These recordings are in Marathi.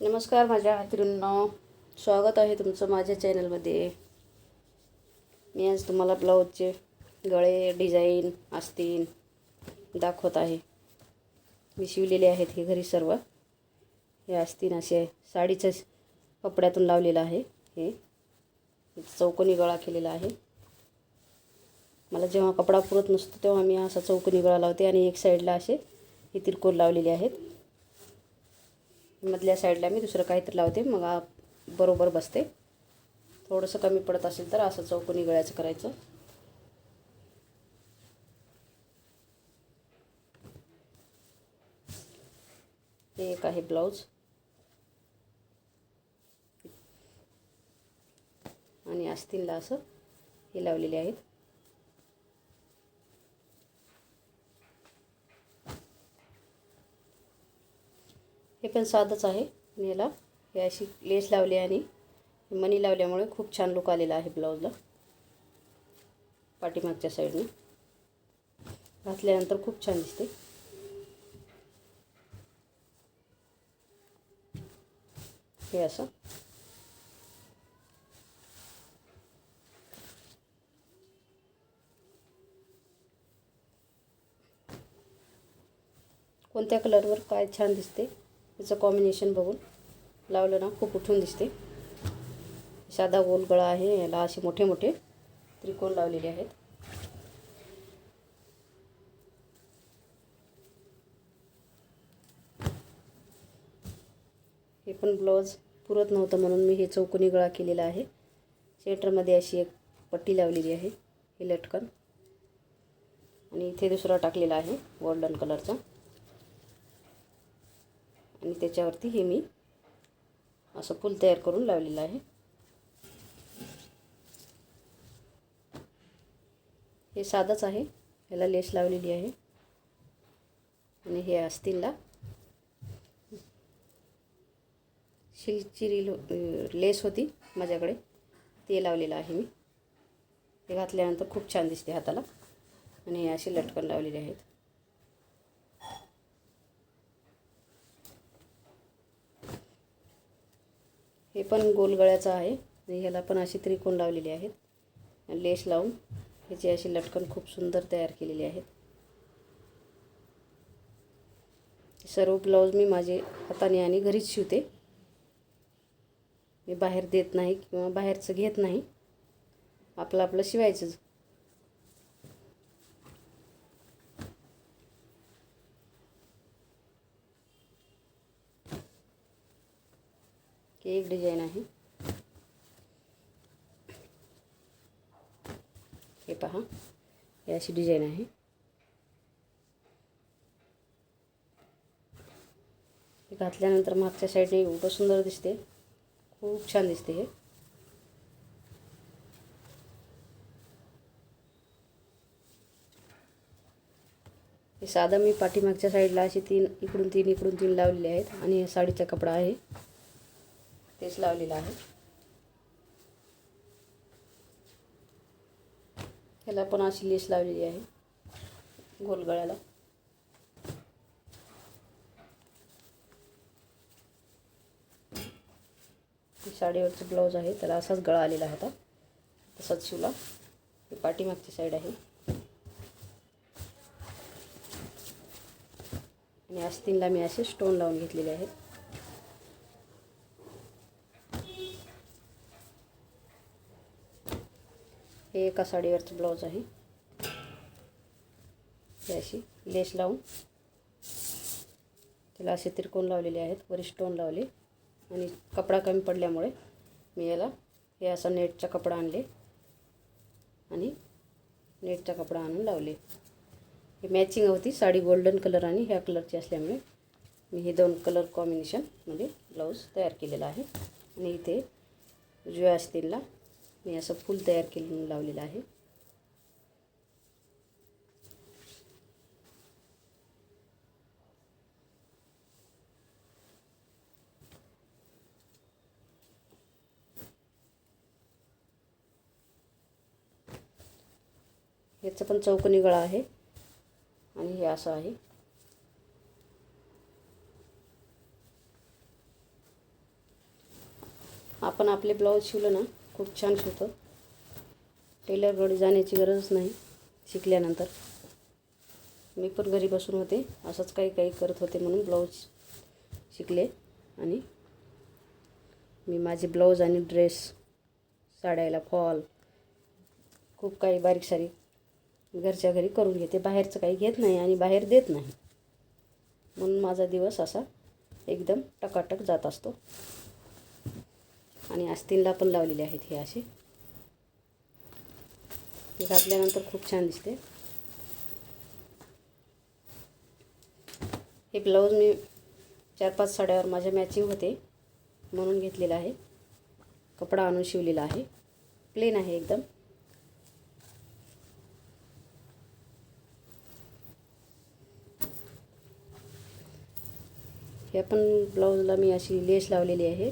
नमस्कार माझ्या मैत्रिणींनो. स्वागत आहे तुमचं माझ्या चॅनलमध्ये. मी आज तुम्हाला ब्लाऊजचे गळे डिझाईन आस्तीन दाखवत आहे. मी शिवलेले आहेत हे घरी सर्व. हे आस्तीन असे साडीचं कपड्यातून लावलेलं आहे हे. चौकोनी गळा केलेला आहे. मला जेव्हा कपडा पुरत नसतो तेव्हा मी असा चौकोनी गळा लावते आणि एक साईडला असे हे तिरकोल लावलेले आहेत. मधल्या साईडला मी दुसरं काहीतरी लावते मग बरोबर बसते. थोडंसं कमी पडत असेल तर असं चौकोनी गळ्याचं करायचं. हे एक आहे ब्लाऊज. आणि आस्तीनला असं हे लावलेले आहेत. हे पण साधंच आहे. आणि याला हे अशी लेस लावली आणि मनी लावल्यामुळे खूप छान लुक आलेला आहे ब्लाऊजला पाठीमागच्या साईडने घातल्यानंतर खूप छान दिसते. हे असं. कोणत्या कलरवर काय छान दिसते? त्याचं कॉम्बिनेशन बघून लावलं ना खूप उठून दिसते. साधा गोल गळा आहे याला असे मोठे मोठे त्रिकोण लावलेले आहेत. हे पण ब्लाऊज पुरत नव्हतं म्हणून मी हे चौकोनी गळा केलेला आहे. सेंटरमध्ये अशी एक पट्टी लावलेली आहे हे लटकन. आणि इथे दुसरा टाकलेला आहे गोल्डन कलरचा आणि त्याच्यावरती हे मी असं फूल तयार करून लावलेलं आहे. हे साधंच आहे. याला लेस लावलेली आहे. आणि हे आस्तीनला शिलची रील हो-, लेस होती माझ्याकडे. ते लावलेलं आहे मी. ते घातल्यानंतर खूप छान दिसते हाताला. आणि हे असे लटकन लावलेले आहेत. हे पण गोलगळ्याचं आहे. आणि ह्याला पण अशी त्रिकोण लावलेली आहेत. लेस लावून ह्याची अशी लटकन खूप सुंदर तयार केलेली आहेत. सर्व ब्लाऊज मी माझे हाताने आणि घरीच शिवते. मी बाहेर देत नाही किंवा बाहेरचं घेत नाही. आपलं आपलं शिवायचंच. एक डिझाईन आहे. हे पहा हे अशी डिझाईन आहे. हे घातल्यानंतर मागच्या साईडने एवढं सुंदर दिसते. खूप छान दिसते हे. हे साधं मी पाठीमागच्या साईडला अशी तीन इकडून तीन इकडून तीन लावलेले आहेत आणि साडीचा कपडा आहे. तेच लावलेला आहे. ह्याला पण अशी लेस लावलेली आहे गोलगळ्याला. साडीवरचं ब्लाऊज आहे त्याला असाच गळा आलेला होता तसाच शिवला. ही पाठीमागची साईड आहे. आणि आस्तीनला मी असे स्टोन लावून घेतलेले आहेत. एका साडीवरचं ब्लाऊज आहे. अशी लेस लावून. त्याला असे त्रिकोण लावलेले आहेत वरी स्टोन लावले. आणि कपडा कमी पडल्यामुळे मी याला हे असा नेटचा कपडा आणले. आणि नेटचा कपडा आणून लावले. हे मॅचिंग होती साडी गोल्डन कलर आणि ह्या कलरची असल्यामुळे मी हे दोन कलर कॉम्बिनेशनमध्ये ब्लाऊज तयार केलेला आहे. आणि इथे उजव्या असतीलला मी असं फूल तयार केलं लावलेलं आहे. याचं पण चौकोनी गळा आहे आणि हे असं आहे. आपण आपले ब्लाऊज शिवलं ना खूप छान शिवतं. टेलरकडे जाण्याची गरजच नाही शिकल्यानंतर. मी पण घरी बसून होते असंच काही काही करत होते म्हणून ब्लाऊज शिकले आणि मी माझे ब्लाऊज आणि ड्रेस साड्याला फॉल खूप काही बारीक सारीक घरच्या घरी करून घेते बाहेरचं काही घेत नाही आणि बाहेर देत नाही. म्हणून माझा दिवस असा एकदम टकाटक जात असतो. आणि आस्तीनला पण लावलेले आहेत हे असे हे घातल्यानंतर खूप छान दिसते. हे ब्लाऊज मी चार पाच साड्यावर माझ्या मॅचिंग होते म्हणून घेतलेलं आहे. कपडा आणून शिवलेला आहे. प्लेन आहे एकदम. हे पण ब्लाऊजला मी अशी लेस लावलेली आहे.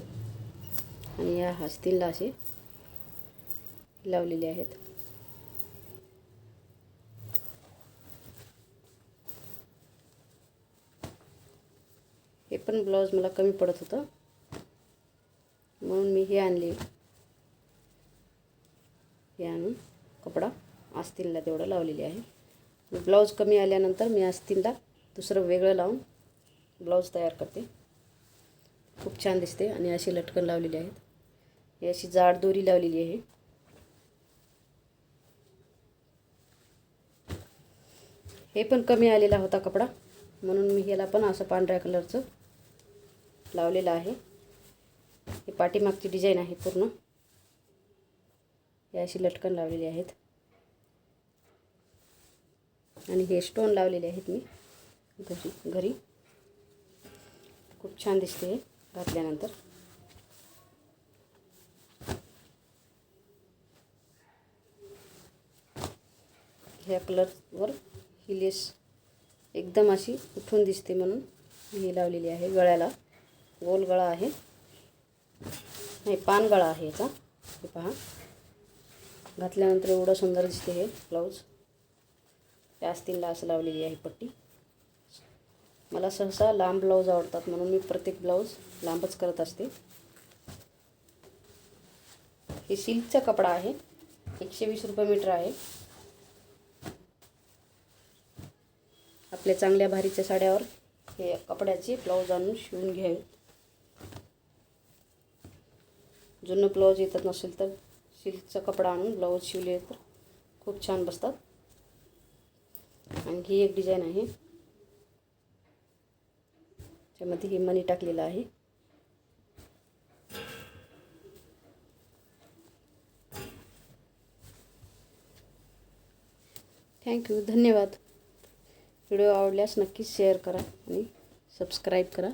आणि या हस्तीला असे लावलेले आहेत. हे पण ब्लाऊज मला कमी पडत होतं. म्हणून मी हे आणले. हे आणून कपडा आस्तीनला तेवढं लावलेले आहे. ब्लाऊज कमी आल्यानंतर मी आस्तीनला दुसरं वेगळं लावून ब्लाऊज तयार करते. खूप छान दिसते आणि अशी लटकन लावलेली आहेत. ही अशी जाड दोरी लावलेली आहे. हे पण कमी आलेला होता कपडा म्हणून मी ह्याला पण असं पांढऱ्या कलरचं लावलेलं आहे. हे पाठीमागची डिझाईन आहे पूर्ण. हे अशी लटकन लावलेली आहेत. आणि हे स्टोन लावलेले आहेत मी घरी. घरी. खूप छान दिसते हे घातल्यानंतर. ह्या कलरवर ही लेस एकदम अशी उठून दिसते म्हणून ही लावलेली आहे गळ्याला. गोल गळा आहे. नाही पान गळा आहे याचा. हे पहा. घातल्यानंतर एवढं सुंदर दिसते हे ब्लाऊज. त्या असं लावलेली आहे पट्टी. मला सहसा लांब ब्लाऊज आवडतात म्हणून मी प्रत्येक ब्लाऊज लांबच करत असते. हे सिल्कचा कपडा आहे. एकशे वीस रुपये मीटर आहे. आपल्या चांगल्या भारीच्या साड्यावर हे कपड्याचे ब्लाऊज आणून शिवून घ्यावे जुनं ब्लाऊज येतात नसेल तर सिल्कचा कपडा आणून ब्लाऊज शिवले तर खूप छान बसतात. आणि ही एक डिझाईन आहे. त्यामध्ये हे मनी टाकलेलं आहे. थँक्यू धन्यवाद. व्हिडिओ आवडल्यास नक्कीच शेअर करा आणि सबस्क्राईब करा.